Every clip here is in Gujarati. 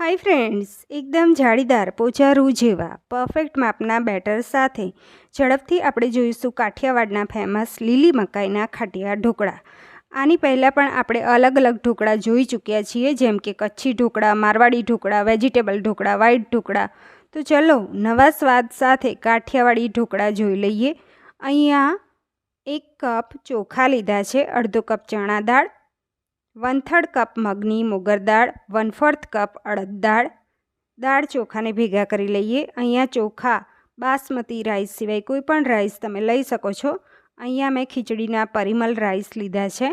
હાય ફ્રેન્ડ્સ, એકદમ જાળીદાર પોચારૂ જેવા પરફેક્ટ માપના બેટર સાથે ઝડપથી આપણે જોઈશું કાઠિયાવાડના ફેમસ લીલી મકાઈના ખાટિયા ઢોકળા. આની પહેલાં પણ આપણે અલગ અલગ ઢોકળા જોઈ ચૂક્યા છીએ, જેમ કે કચ્છી ઢોકળા, મારવાડી ઢોકળા વેજીટેબલ ઢોકળા વ્હાઈટ ઢોકળા. તો ચલો, નવા સ્વાદ સાથે કાઠિયાવાડી ઢોકળા જોઈ લઈએ. અહીંયા એક કપ ચોખા લીધા છે, અડધો કપ ચણા દાળ વન થર્ડ કપ મગની મોગર દાળ વન ફોર્થ કપ અડદ દાળ. દાળ ચોખાને ભેગા કરી લઈએ. અહીંયા ચોખા, બાસમતી રાઈસ સિવાય કોઈ પણ રાઈસ તમે લઈ શકો છો. અહીંયા મેં ખીચડીના પરિમલ રાઈસ લીધા છે.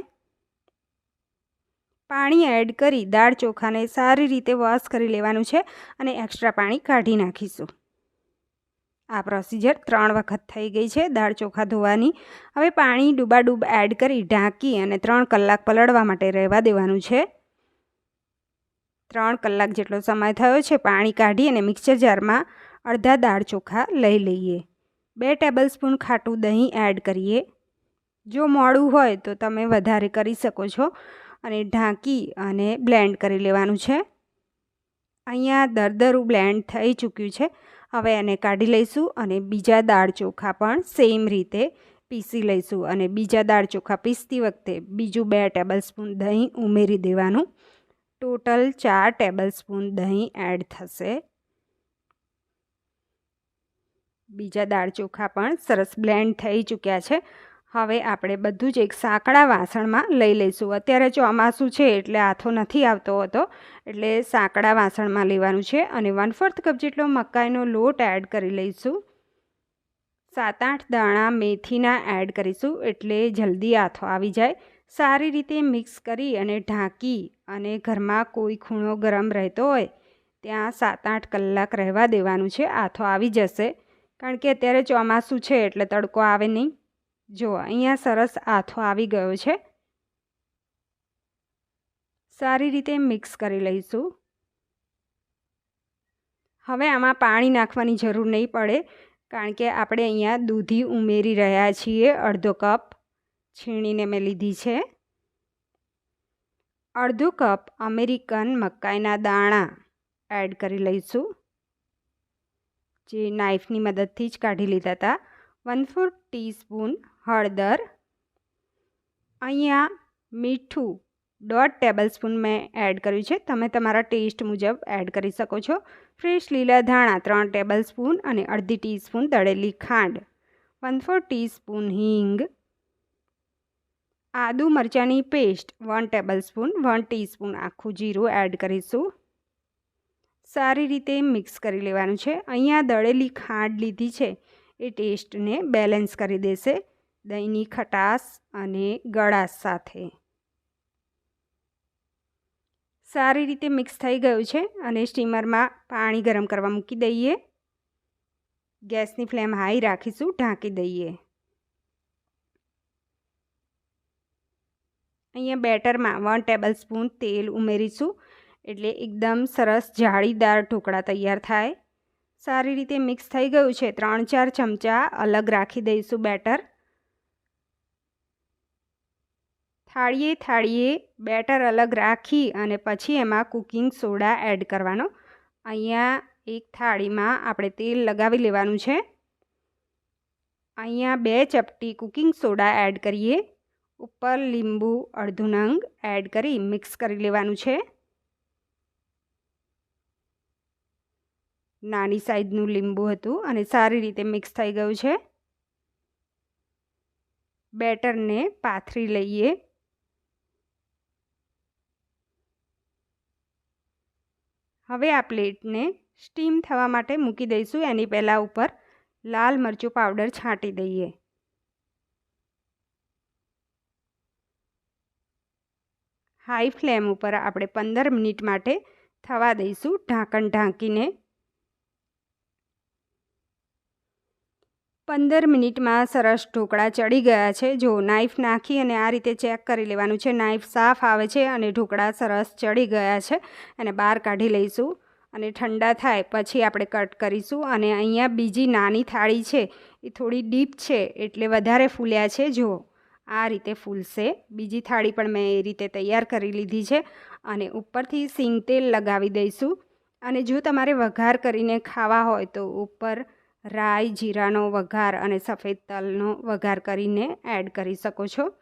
પાણી એડ કરી દાળ ચોખાને સારી રીતે વોશ કરી લેવાનું છે અને એક્સ્ટ્રા પાણી કાઢી નાખીશું. આ પ્રોસિજર ત્રણ વખત થઈ ગઈ છે, દાળ ચોખા ધોવાની. હવે પાણી ડૂબાડૂબ એડ કરી ઢાંકી અને ત્રણ કલાક પલળવા માટે રહેવા દેવાનું છે. ત્રણ કલાક જેટલો સમય થયો છે, પાણી કાઢી અને મિક્સર જારમાં અડધા દાળ ચોખા લઈ લઈએ. બે ટેબલ સ્પૂન ખાટું દહીં એડ કરીએ. જો મોડું હોય તો તમે વધારે કરી શકો છો અને ઢાંકી અને બ્લેન્ડ કરી લેવાનું છે. અહીંયા દરદરું બ્લેન્ડ થઈ ચૂક્યું છે. હવે એને કાઢી લઈશું અને બીજા દાળ ચોખા પણ સેમ રીતે પીસી લઈશું અને બીજા દાળ ચોખા પીસતી વખતે બીજું બે ટેબલ સ્પૂન દહીં ઉમેરી દેવાનું. ટોટલ ચાર ટેબલ સ્પૂન દહીં એડ થશે. બીજા દાળ ચોખા પણ સરસ બ્લેન્ડ થઈ ચૂક્યા છે. હવે આપણે બધું જ એક સાંકડા વાસણમાં લઈ લઈશું. અત્યારે ચોમાસું છે એટલે આથો નથી આવતો હતો, એટલે સાંકડા વાસણમાં લેવાનું છે અને વન ફોર્થ કપ જેટલો મકાઈનો લોટ એડ કરી લઈશું. સાત આઠ દાણા મેથીના એડ કરીશું એટલે જલ્દી આથો આવી જાય. સારી રીતે મિક્સ કરી અને ઢાંકી અને ઘરમાં કોઈ ખૂણો ગરમ રહેતો હોય, ત્યાં સાત આઠ કલાક રહેવા દેવાનું છે. આથો આવી જશે. કારણ કે અત્યારે ચોમાસું છે એટલે તડકો આવે નહીં. જો, અહીંયા સરસ આથો આવી ગયો છે. સારી રીતે મિક્સ કરી લઈશું. હવે આમાં પાણી નાખવાની જરૂર નહીં પડે, કારણ કે આપણે અહીંયા દૂધી ઉમેરી રહ્યા છીએ, અડધો કપ છીણીને મેં લીધી છે. અડધો કપ અમેરિકન મકાઈના દાણા એડ કરી લઈશું, જે નાઈફની મદદથી જ કાઢી લીધા હતા. વન ફોર ટીસ્પૂન હળદર, અહીંયા મીઠું દોઢ ટેબલ સ્પૂન મેં એડ કર્યું છે. તમે તમારા ટેસ્ટ મુજબ એડ કરી શકો છો. ફ્રેશ લીલા ધાણા ત્રણ ટેબલ સ્પૂન અને અડધી ટીસ્પૂન દળેલી ખાંડ વન ફોર ટીસ્પૂન હિંગ, આદુ મરચાંની paste one table one teaspoon આખું જીરું એડ કરીશું. સારી રીતે મિક્સ કરી લેવાનું છે. અહીંયા દળેલી ખાંડ લીધી છે. એ ટેસ્ટને બેલેન્સ કરી દેશે. દહીંની ખટાશ અને ગળાશ સાથે. સારી રીતે મિક્સ થઈ ગયું છે અને સ્ટીમરમાં પાણી ગરમ કરવા મૂકી દઈએ. ગેસની ફ્લેમ હાઈ રાખીશું, ઢાંકી દઈએ. અહીંયા બેટરમાં વન ટેબલ સ્પૂન તેલ ઉમેરીશું, એટલે એકદમ સરસ જાળીદાર ઢોકળા તૈયાર થાય. સારી રીતે મિક્સ થઈ ગયું છે, ત્રણ ચાર ચમચા અલગ રાખી દઈશું બેટર. થાળીએ થાળીએ બેટર અલગ રાખી અને પછી એમાં કુકિંગ સોડા એડ કરવાનો. અહીંયા એક થાળીમાં આપણે તેલ લગાવી લેવાનું છે. અહીંયા બે ચપટી કુકિંગ સોડા એડ કરીએ. ઉપર લીંબુ અડધું નંગ એડ કરી મિક્સ કરી લેવાનું છે. નાની સાઈઝનું લીંબુ હતું અને સારી રીતે મિક્સ થઈ ગયું છે. બેટરને પાથરી લઈએ. હવે આ પ્લેટને સ્ટીમ થવા માટે મૂકી દઈશું. એની પહેલાં ઉપર લાલ મરચું પાવડર છાંટી દઈએ. હાઈ ફ્લેમ ઉપર આપણે પંદર મિનિટ માટે થવા દઈશું. ઢાંકણ ઢાંકીને પંદર મિનિટમાં સરસ ઢોકળા ચડી ગયા છે. જો નાઈફ નાખી અને આ રીતે ચેક કરી લેવાનું છે. નાઈફ સાફ આવે છે અને ઢોકળા સરસ ચડી ગયા છે અને બહાર કાઢી લઈશું અને ઠંડા થાય પછી આપણે કટ કરીશું અને અહીંયા બીજી નાની થાળી છે. એ થોડી ડીપ છે એટલે વધારે ફૂલ્યા છે. જો આ રીતે ફૂલશે. બીજી થાળી પણ મેં એ રીતે તૈયાર કરી લીધી છે અને ઉપરથી સિંગ તેલ લગાવી દઈશું અને જો તમારે વઘાર કરીને ખાવા હોય તો ઉપર રાઈ, જીરાનો વઘાર અને સફેદ તલનો વઘાર કરીને એડ કરી શકો છો.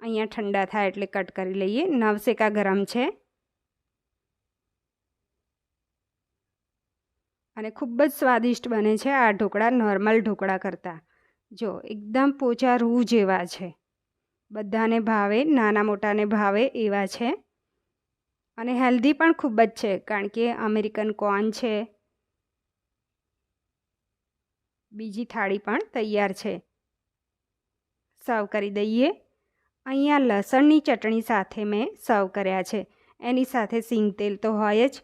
અહીંયા ઠંડા થાય એટલે કટ કરી લઈએ. નવસેકા ગરમ છે. અને ખૂબ જ સ્વાદિષ્ટ બને છે આ ઢોકળા નોર્મલ ઢોકળા કરતાં. જો, એકદમ પોચા રૂ જેવા છે. બધાને ભાવે, નાના મોટાને ભાવે એવા છે. અને હેલ્ધી પણ ખૂબ જ છે, કારણ કે અમેરિકન કોર્ન છે. બીજી થાળી પણ તૈયાર છે. સર્વ કરી દઈએ. અહીંયા લસણની ચટણી સાથે મેં સર્વ કર્યા છે. એની સાથે સિંગ તેલ તો હોય જ.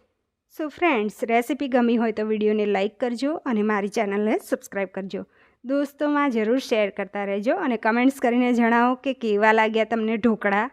સો ફ્રેન્ડ્સ રેસિપી ગમી હોય તો વિડીયોને લાઇક કરજો અને મારી ચેનલને સબસ્ક્રાઈબ કરજો. દોસ્તોમાં જરૂર શેર કરતા રહેજો અને કમેન્ટ્સ કરીને જણાવો કે કેવા લાગ્યા તમને ઢોકળા?